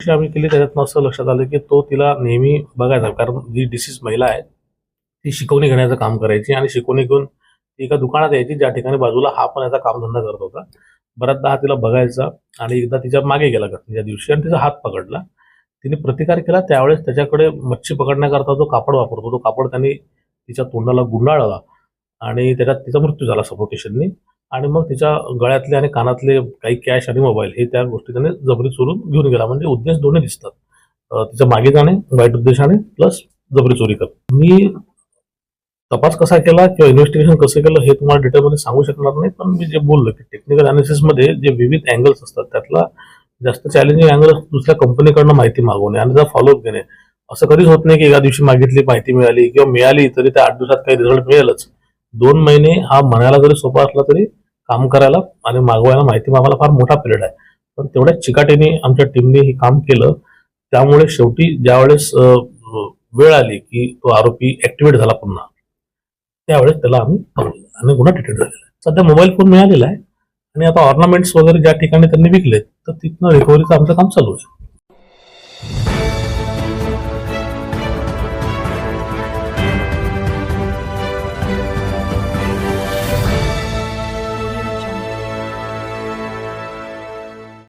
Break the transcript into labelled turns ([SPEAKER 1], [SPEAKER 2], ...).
[SPEAKER 1] आम्ही केली त्याच्यातनं असं लक्षात आलं की तो तिला नेहमी बघायचा. कारण जी डिसीज महिला आहे ती शिकवणी घेण्याचं काम करायची आणि शिकवणी घेऊन ती एका दुकानात यायची ज्या ठिकाणी बाजूला हा पण याचा कामधंदा करत होता. बऱ्याचदा हा तिला बघायचा आणि एकदा तिच्यामागे गेला घटनेच्या दिवशी आणि तिचा हात पकडला. तिने प्रतिकार केला त्यावेळेस त्याच्याकडे मच्छी पकडण्याकरता जो कापड वापरतो. तो कापड त्यांनी तिच्या तोंडाला गुंडाळला आणि त्याच्यात तिचा मृत्यू झाला सफोकेशननी आणि मग तिच्या गळ्यातले आणि कानातले काही कॅश आणि मोबाईल हे त्या गोष्टी त्याने जबरी चोरून घेऊन गेला. म्हणजे उद्देश दोन्ही दिसतात. तिच्यामागे जाणे वाईट उद्देशाने प्लस जबरी चोरी कर मी तपास कसा केला किंवा इन्व्हेस्टिगेशन कसं केलं हे तुम्हाला डिटेलमध्ये सांगू शकणार नाही पण मी जे बोललो की टेक्निकल अनालिसिसमध्ये जे विविध अँगल्स असतात त्यातला जास्त चॅलेंजिंग अँगल दुसऱ्या कंपनीकडनं माहिती मागवणे आणि त्याचा फॉलोअप घेणे. असं कधीच होत नाही की एका दिवशी मागितली माहिती मिळाली किंवा मिळाली तरी त्या आठ दिवसात काही रिझल्ट मिळेलच. दोन महिने हा म्हणायला जरी सोपा असला तरी काम करायला आणि मागवायला माहिती मागायला फार मोठा पिरियड आहे. पण तेवढ्या चिकाटीने आमच्या टीमने हे काम केलं. त्यामुळे शेवटी ज्यावेळेस वेळ आली की तो आरोपी ऍक्टिव्हेट झाला पुन्हा त्यावेळेस त्याला आम्ही आणि गुन्हा डिटेक्ट झालेला आहे. सध्या मोबाईल फोन मिळालेला आहे आणि आता ऑर्नामेंट्स वगैरे ज्या ठिकाणी त्यांनी विकलेत तर तिथनं रिकव्हरीचं आमचं काम चालू आहे.